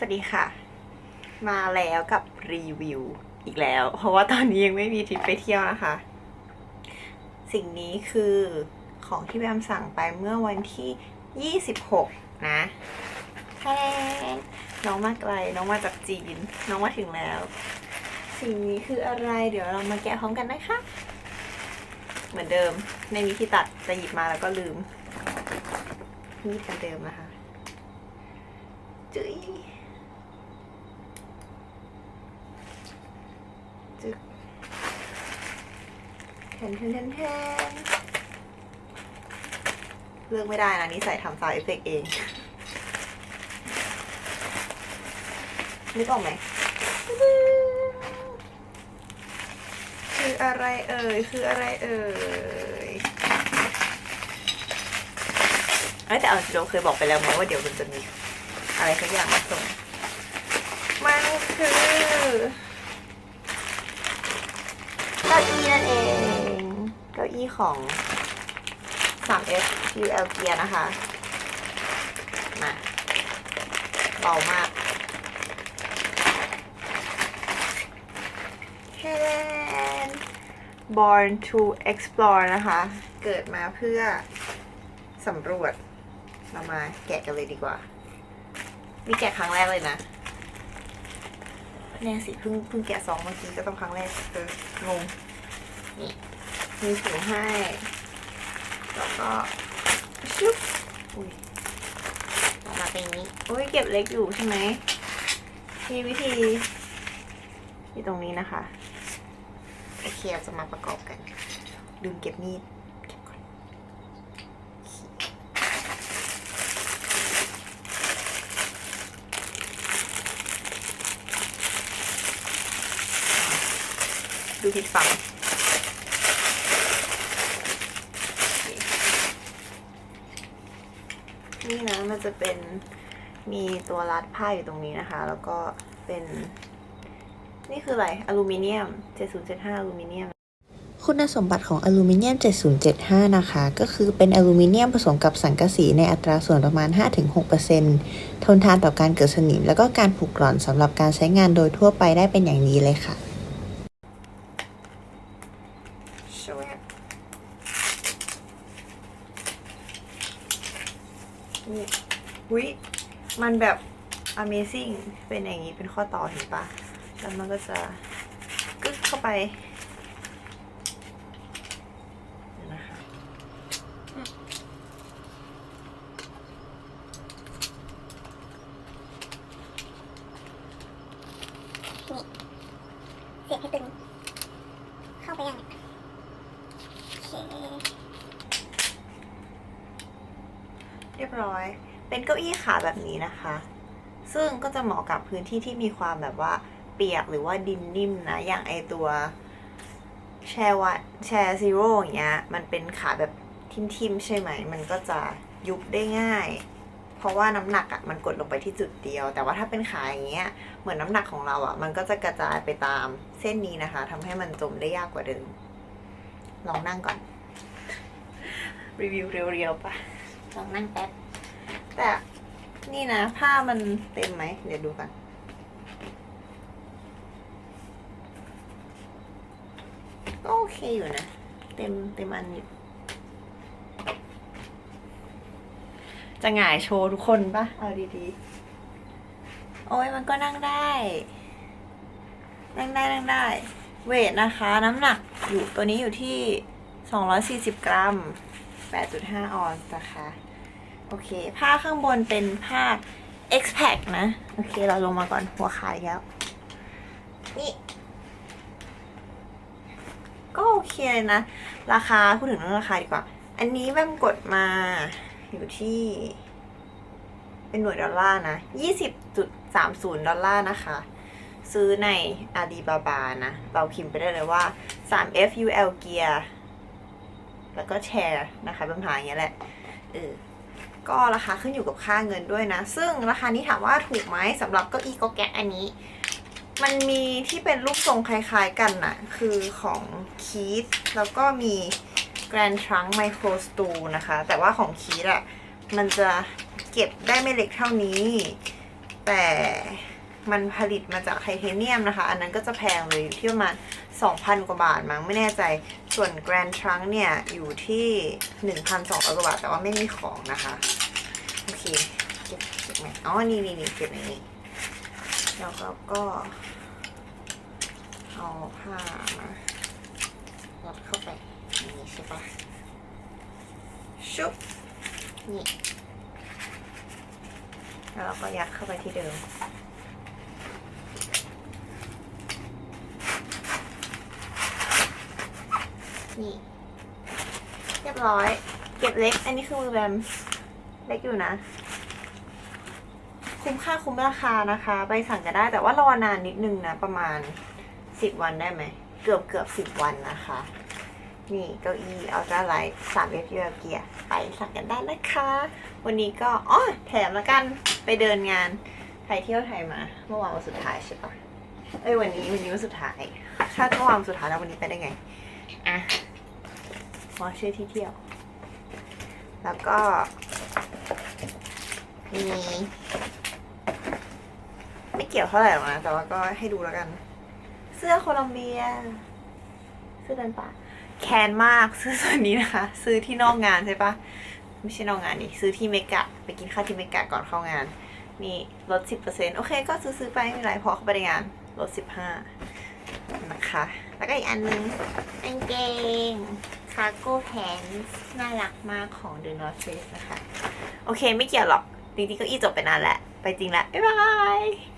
สวัสดีค่ะ มาแล้วกับรีวิวอีกแล้ว เพราะว่าตอนนี้ยังไม่มีทริปไปเที่ยวนะคะ สิ่งนี้คือของที่แบมสั่งไปเมื่อวันที่ 26 นะแทนน้องมาไกล น้องมาจากจีน น้องมาถึงแล้ว สิ่งนี้คืออะไรเดี๋ยวเรามาแกะพร้อมกันนะคะ เหมือนเดิมในมีที่ตัดแต่หยิบมาแล้วก็ลืมมีดอันเดิมนะคะจุ๊ย แทนแทนแทนเลือกไม่ได้นะนี่ใส่ทำซาวเอฟเฟกเอง นึกออกไหม คืออะไรเอ่ย คืออะไรเอ่ยเอ้แต่เอาจริงเราเคยบอกไปแล้วมั้งว่าเดี๋ยวมันจะมีอะไรสักอย่างมาส่งมันคือ เก้าอี้ของ 3F UL Gear นะคะ มาเบามากแค่ Born to Explore นะคะ เกิดมาเพื่อสำรวจ เรามาแกะกันเลยดีกว่า นี่แกะครั้งแรกเลยนะแน่สิเพิ่งเพิ่งแกะซองเมื่อกี้ก็ต้องครั้งแรกเอองงนี่ มีถุงให้ แล้วก็ชุบอุ้ยออกมาเป็นนี้อุ้ยเก็บเล็กอยู่ใช่ไหมมีวิธีที่ตรงนี้นะคะ โอเคเราจะมาประกอบกันลืมเก็บมีดเก็บก่อนดูผิดฝั่ง นี่นะมันจะเป็นมีตัวรัดผ้าอยู่ตรงนี้นะคะ แล้วก็เป็น นี่คืออะไรอลูมิเนียม 7075อลูมิเนียมคุณสมบัติของอลูมิเนียม 7075 นะคะ ก็คือเป็นอลูมิเนียมผสมกับสังกะสีในอัตราส่วนประมาณ 5-6%ทนทานต่อการเกิดสนิม แล้วก็การผุกร่อนสำหรับการใช้งานโดยทั่วไปได้เป็นอย่างดีเลยค่ะ ช่วยนี่วิมันแบบ amazing เป็นอย่างนี้เป็นข้อต่อเห็นปะแล้วมันก็จะกึกเข้าไปเดี๋ยวนะคะ เสียบให้ตึง เข้าไปยังโอเค เร้อย เป็นเก้าอี้ขาแบบนี้นะคะ ซึ่งก็จะเหมาะกับพื้นที่ที่มีความแบบว่าเปียกหรือว่าดินนิ่มนะ อย่างไอตัวแชร์วัแชร์ซีโร่อย่างเงี้ย มันเป็นขาแบบทิมๆใช่ไหม มันก็จะยุบได้ง่าย เพราะว่าน้ำหนักอะ่ะมันกดลงไปที่จุดเดียว แต่ว่าถ้าเป็นขาอย่างเงี้ย เหมือนน้ำหนักของเราอะ่ะ มันก็จะกระจายไปตามเส้นนี้นะคะทำให้มันจมได้ยากกว่าเดิม ลองนั่งก่อน รีวิวเรียวๆปะลองนั่งแป๊บ แต่นี่นะ ผ้ามันเต็มไหม เดี๋ยวดูกัน ก็โอเคอยู่นะ เต็มเต็มอันอยู่จะหงายโชว์ทุกคนปะเอาดีๆ โอ้ยมันก็นั่งได้ นั่งได้นั่งได้ เวทนะคะ น้ำหนักอยู่ตัวนี้อยู่ที่ 240 กรัม 8.5 ออนซ์นะคะ โอเค ผ้าข้างบนเป็นผ้า X Pack นะ โอเค เราลงมาก่อนหัวขาอีกแล้ว นี่ ก็โอเคเลยนะ ราคา พูดถึงเรื่องราคาดีกว่า อันนี้แบมกดมาอยู่ที่ เป็นหน่วยดอลลาร์นะ 20.30 ดอลลาร์นะคะ ซื้อใน Alibaba นะ เราพิมพ์ไปได้เลยว่า 3F UL Gear แล้วก็แชร์นะคะปัญหาอย่างเงี้ยแหละเออ ก็ราคาขึ้นอยู่กับค่าเงินด้วยนะ ซึ่งราคานี้ถามว่าถูกไหมสำหรับเก้าอี้ก็แกะอันนี้ มันมีที่เป็นรูปทรงคล้ายๆกันน่ะ คือของคีตแล้วก็มี Grand Trunk Micro Stool นะคะ แต่ว่าของคีตอะมันจะเก็บได้ไม่เล็กเท่านี้ แต่มันผลิตมาจากไทเทเนียมนะคะ อันนั้นก็จะแพงเลยอยู่ที่ประมาณ 2,000 กว่าบาทมั้งไม่แน่ใจ ส่วน Grand Trunk เนี่ยอยู่ที่ 1,200 กว่าบาท แต่ว่าไม่มีของนะคะ โอเค เก็บเก็บไหมอ๋อ นี่นี่นี่เก็บในนี้ แล้วเราก็เอาผ้ามายัดเข้าไปอย่างนี้ใช่ปะชุบ นี่ แล้วเราก็ยัดเข้าไปที่เดิม นี่ เรียบร้อย เก็บเล็ก อันนี้คือมือแบม เล็กอยู่นะ คุ้มค่าคุ้มราคานะคะ ไปสั่งกันได้แต่ว่ารอนานนิดนึงนะ ประมาณสิบวันได้ไหม เกือบเกือบสิบวันนะคะ นี่เก้าอี้อัลตร้าไลท์สามเอฟยูเกียไปสั่งกันได้นะคะ วันนี้ก็อ๋อแถมแล้วกันไปเดินงานไทยเที่ยวไทยมา เมื่อวานวันสุดท้ายใช่ปะเอ้ยวันนี้วันนี้วันสุดท้าย ถ้าเมื่อวาวันสุดท้ายแล้ววันนี้ไปได้ไง อะ มอชื่อที่เที่ยว แล้วก็มีไม่เกี่ยวเท่าไหร่หรอกนะ แต่ว่าก็ให้ดูแล้วกัน เสื้อโคลัมเบีย เสื้อเดินป่า แคนมากซื้อส่วนนี้นะคะ ซื้อที่นอกงานใช่ปะไม่ใช่นอกงานนี่ซื้อที่เมกะ ไปกินข้าวที่เมกะก่อนเข้างาน นี่ลดสิบเปอร์เซ็นโอเค ก็ซื้อซื้อไปไม่เป็นไรพอเข้าไปในงานลดสิบห้านะคะ แล้วก็อีกอันนึงกางเกง คาร์โก้แพนน่ารักมากของ The North Face นะคะ โอเคไม่เกี่ยวหรอก จริงๆก็อีจบไปนานแล้ว ไปจริงแล้ว บ๊ายบาย